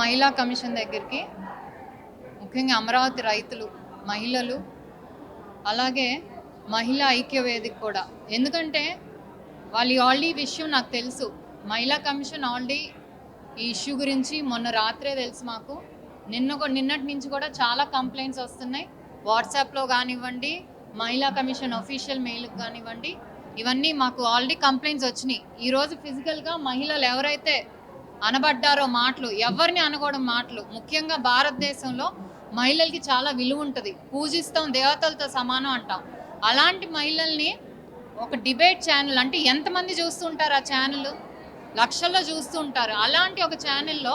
మహిళా కమిషన్ దగ్గరికి. ముఖ్యంగా అమరావతి రైతులు మహిళలు అలాగే మహిళా ఐక్య వేదిక కూడా. ఎందుకంటే వాళ్ళు ఆల్రెడీ విషయం నాకు తెలుసు. మహిళా కమిషన్ ఆల్రెడీ ఈ ఇష్యూ గురించి మొన్న రాత్రే తెలుసు మాకు. నిన్న కూడా నిన్నటి నుంచి కూడా చాలా కంప్లైంట్స్ వస్తున్నాయి. వాట్సాప్లో కానివ్వండి మహిళా కమిషన్ అఫీషియల్ మెయిల్కి కానివ్వండి ఇవన్నీ మాకు ఆల్రెడీ కంప్లైంట్స్ వచ్చినాయి. ఈరోజు ఫిజికల్గా మహిళలు ఎవరైతే అనబడ్డారో మాటలు ఎవరిని అనకూడదు మాటలు. ముఖ్యంగా భారతదేశంలో మహిళలకి చాలా విలువ ఉంటుంది. పూజిస్తాం దేవతలతో సమానం అంటాం. అలాంటి మహిళల్ని ఒక డిబేట్ ఛానల్ అంటే ఎంతమంది చూస్తుంటారు ఆ ఛానల్? లక్షల్లో చూస్తూ ఉంటారు. అలాంటి ఒక ఛానల్లో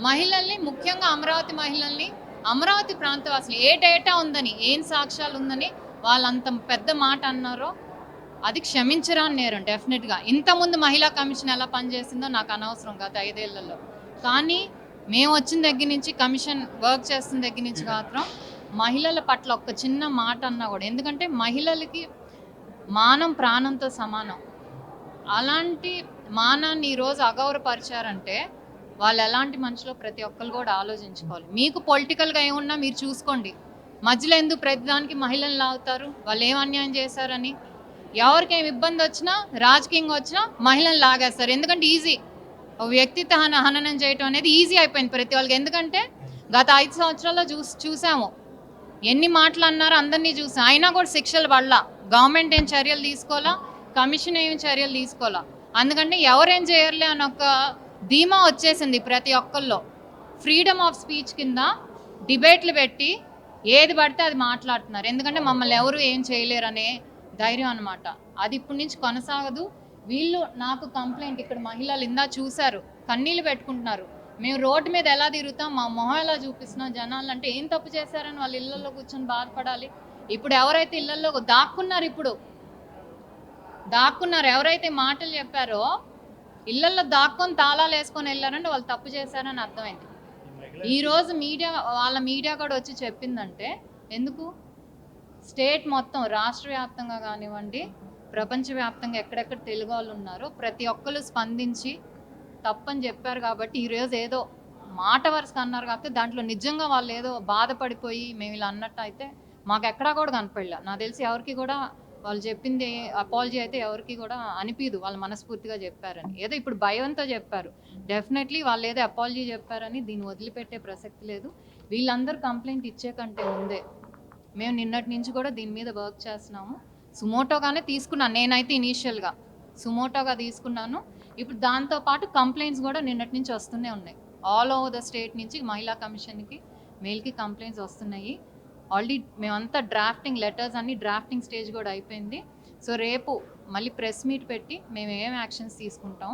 మహిళల్ని ముఖ్యంగా అమరావతి మహిళల్ని అమరావతి ప్రాంతవాసులు ఏ డేటా ఉందని ఏం సాక్ష్యాలు ఉందని వాళ్ళంత పెద్ద మాట అన్నారో అది క్షమించరాని నేరం డెఫినెట్గా ఇంతకుముందు మహిళా కమిషన్ ఎలా పనిచేసిందో నాకు అనవసరం గత ఐదేళ్ళలో. కానీ మేము వచ్చిన దగ్గర నుంచి కమిషన్ వర్క్ చేస్తున్న దగ్గర నుంచి మాత్రం మహిళల పట్ల ఒక చిన్న మాట అన్నా కూడా ఎందుకంటే మహిళలకి మానం ప్రాణంతో సమానం. అలాంటి మానాన్ని ఈరోజు అగౌరవపరిచారంటే వాళ్ళు ఎలాంటి మనుషులో ప్రతి ఒక్కరు కూడా ఆలోచించుకోవాలి. మీకు పొలిటికల్గా ఏమున్నా మీరు చూసుకోండి. మధ్యలో ఎందుకు ప్రతిదానికి మహిళలు లాగుతారు? వాళ్ళు ఏం అన్యాయం చేశారని? ఎవరికి ఏమి ఇబ్బంది వచ్చినా రాజకీయంగా వచ్చినా మహిళలు లాగేస్తారు. ఎందుకంటే ఈజీ. వ్యక్తిత్వ హననం చేయటం అనేది ఈజీ అయిపోయింది ప్రతి వాళ్ళకి. ఎందుకంటే గత ఐదు సంవత్సరాల్లో చూసి చూసాము. ఎన్ని మాటలు అన్నారో అందరినీ చూసాం. అయినా కూడా శిక్షలు పడలా గవర్నమెంట్ ఏం చర్యలు తీసుకోవాలా? కమిషన్ ఏం చర్యలు తీసుకోవాలా? అందుకంటే ఎవరేం చేయర్లే అని ఒక ధీమా వచ్చేసింది ప్రతి ఒక్కళ్ళలో. ఫ్రీడమ్ ఆఫ్ స్పీచ్ కింద డిబేట్లు పెట్టి ఏది పడితే అది మాట్లాడుతున్నారు. ఎందుకంటే మమ్మల్ని ఎవరు ఏం చేయలేరనే ధైర్యం అనమాట అది ఇప్పటి నుంచి కొనసాగదు. వీళ్ళు నాకు కంప్లైంట్ ఇక్కడ మహిళలు ఇందా చూశారు. కన్నీళ్ళు పెట్టుకుంటున్నారు. మేము రోడ్డు మీద ఎలా తిరుగుతాం? మా మొహం ఎలా చూపిస్తున్నాం? జనాలు అంటే ఏం తప్పు చేశారని వాళ్ళ ఇళ్ళలో కూర్చొని బాధపడాలి. ఇప్పుడు ఎవరైతే ఇళ్ళలో దాక్కున్నారు ఇప్పుడు దాక్కున్నారు ఎవరైతే మాటలు చెప్పారో ఇళ్ళలో దాక్కొని తాళాలు వేసుకొని వెళ్ళారంటే వాళ్ళు తప్పు చేశారని అర్థమైంది. ఈ రోజు మీడియా వాళ్ళ మీడియా కూడా వచ్చి చెప్పిందంటే ఎందుకు? స్టేట్ మొత్తం రాష్ట్ర వ్యాప్తంగా కానివ్వండి ప్రపంచవ్యాప్తంగా ఎక్కడెక్కడ తెలుగు వాళ్ళు ఉన్నారో ప్రతి ఒక్కరు స్పందించి తప్పని చెప్పారు కాబట్టి ఈరోజు ఏదో మాట వరుసగా అన్నారు కాబట్టి దాంట్లో నిజంగా వాళ్ళు ఏదో బాధపడిపోయి మేము ఇలా అన్నట్టు అయితే మాకు ఎక్కడా కూడా కనపడలే. నాకు తెలిసి ఎవరికి కూడా వాళ్ళు చెప్పింది అపాలజీ అయితే ఎవరికి కూడా అనిపించదు వాళ్ళు మనస్ఫూర్తిగా చెప్పారని. ఏదో ఇప్పుడు భయంతో చెప్పారు. డెఫినెట్లీ వాళ్ళు ఏదో అపాలజీ చెప్పారని దీన్ని వదిలిపెట్టే ప్రసక్తి లేదు. వీళ్ళందరూ కంప్లైంట్ ఇచ్చే కంటే ముందే మేము నిన్నటి నుంచి కూడా దీని మీద వర్క్ చేస్తున్నాము. సుమోటోగానే తీసుకున్నాను నేనైతే ఇనీషియల్గా సుమోటోగా తీసుకున్నాను. ఇప్పుడు దాంతోపాటు కంప్లైంట్స్ కూడా నిన్నటి నుంచి వస్తూనే ఉన్నాయి. ఆల్ ఓవర్ ద స్టేట్ నుంచి మహిళా కమిషన్కి మెయిల్కి కంప్లైంట్స్ వస్తున్నాయి. ఆల్రెడీ మేమంతా డ్రాఫ్టింగ్ లెటర్స్ అన్ని డ్రాఫ్టింగ్ స్టేజ్ కూడా అయిపోయింది. సో రేపు మళ్ళీ ప్రెస్ మీట్ పెట్టి మేము ఏం యాక్షన్స్ తీసుకుంటాం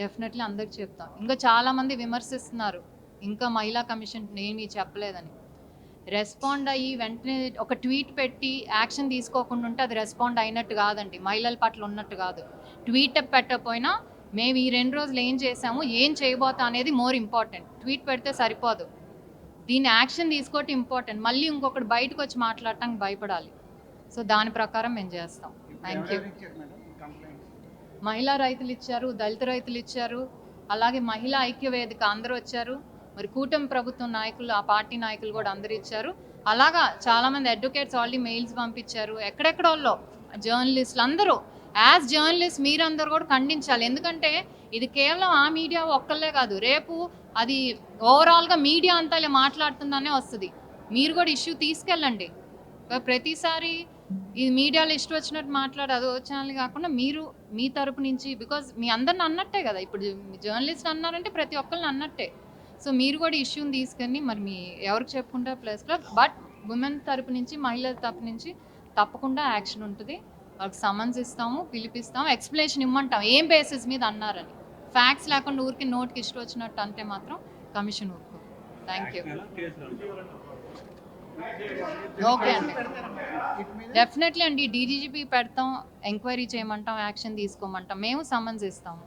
డెఫినెట్లీ అందరికి చెప్తాం. ఇంకా చాలామంది విమర్శిస్తున్నారు. ఇంకా మహిళా కమిషన్ ఏమీ చెప్పలేదని. రెస్పాండ్ అయ్యి వెంటనే ఒక ట్వీట్ పెట్టి యాక్షన్ తీసుకోకుండా ఉంటే అది రెస్పాండ్ అయినట్టు కాదండి. మహిళల పట్ల ఉన్నట్టు కాదు. ట్వీట్ పెట్టకపోయినా మేము ఈ రెండు రోజులు ఏం చేసాము ఏం చేయబోతాం అనేది మోర్ ఇంపార్టెంట్ ట్వీట్ పెడితే సరిపోదు. దీన్ని యాక్షన్ తీసుకోవటం ఇంపార్టెంట్ మళ్ళీ ఇంకొకటి బయటకు వచ్చి మాట్లాడటానికి భయపడాలి. సో దాని ప్రకారం మేము చేస్తాం. థ్యాంక్ యూ మహిళా రైతులు ఇచ్చారు దళిత రైతులు ఇచ్చారు అలాగే మహిళా ఐక్య వేదిక అందరూ వచ్చారు. మరి కూటమి ప్రభుత్వం నాయకులు ఆ పార్టీ నాయకులు కూడా అందరు ఇచ్చారు అలాగా చాలామంది అడ్వకేట్స్ ఆల్రెడీ మెయిల్స్ పంపించారు. ఎక్కడెక్కడ వాళ్ళు జర్నలిస్టులు అందరూ. యాజ్ జర్నలిస్ట్ మీరందరూ కూడా ఖండించాలి. ఎందుకంటే ఇది కేవలం ఆ మీడియా ఒక్కళ్ళే కాదు. రేపు అది ఓవరాల్గా మీడియా అంతా ఇలా మాట్లాడుతుందనే వస్తుంది. మీరు కూడా ఇష్యూ తీసుకెళ్ళండి. ప్రతిసారి ఇది మీడియాలో ఇష్టం వచ్చినట్టు మాట్లాడు అదో ఛానల్ కాకుండా మీరు మీ తరపు నుంచి బికాజ్ మీ అందరిని అన్నట్టే కదా. ఇప్పుడు జర్నలిస్ట్ అన్నారంటే ప్రతి ఒక్కరిని అన్నట్టే. సో మీరు కూడా ఇష్యూని తీసుకొని మరి మీ ఎవరికి చెప్పుకుంటారు ప్లస్లో బట్ ఉమెన్ తరపు నుంచి మహిళల తరపు నుంచి తప్పకుండా యాక్షన్ ఉంటుంది. వాళ్ళకి సమన్స్ ఇస్తాము పిలిపిస్తాము ఎక్స్ప్లెనేషన్ ఇమ్మంటాం ఏం బేసిస్ మీద అన్నారని. ఫ్యాక్ట్స్ లేకుండా ఊరికి నోట్కి ఇష్టం వచ్చినట్టు అంటే మాత్రం కమిషన్ ఊరుకో. థ్యాంక్ యూ ఓకే అండి. డెఫినెట్లీ అండి డీజీపీ పెడతాం ఎంక్వైరీ చేయమంటాం యాక్షన్ తీసుకోమంటాం. మేము సమన్స్ ఇస్తాము.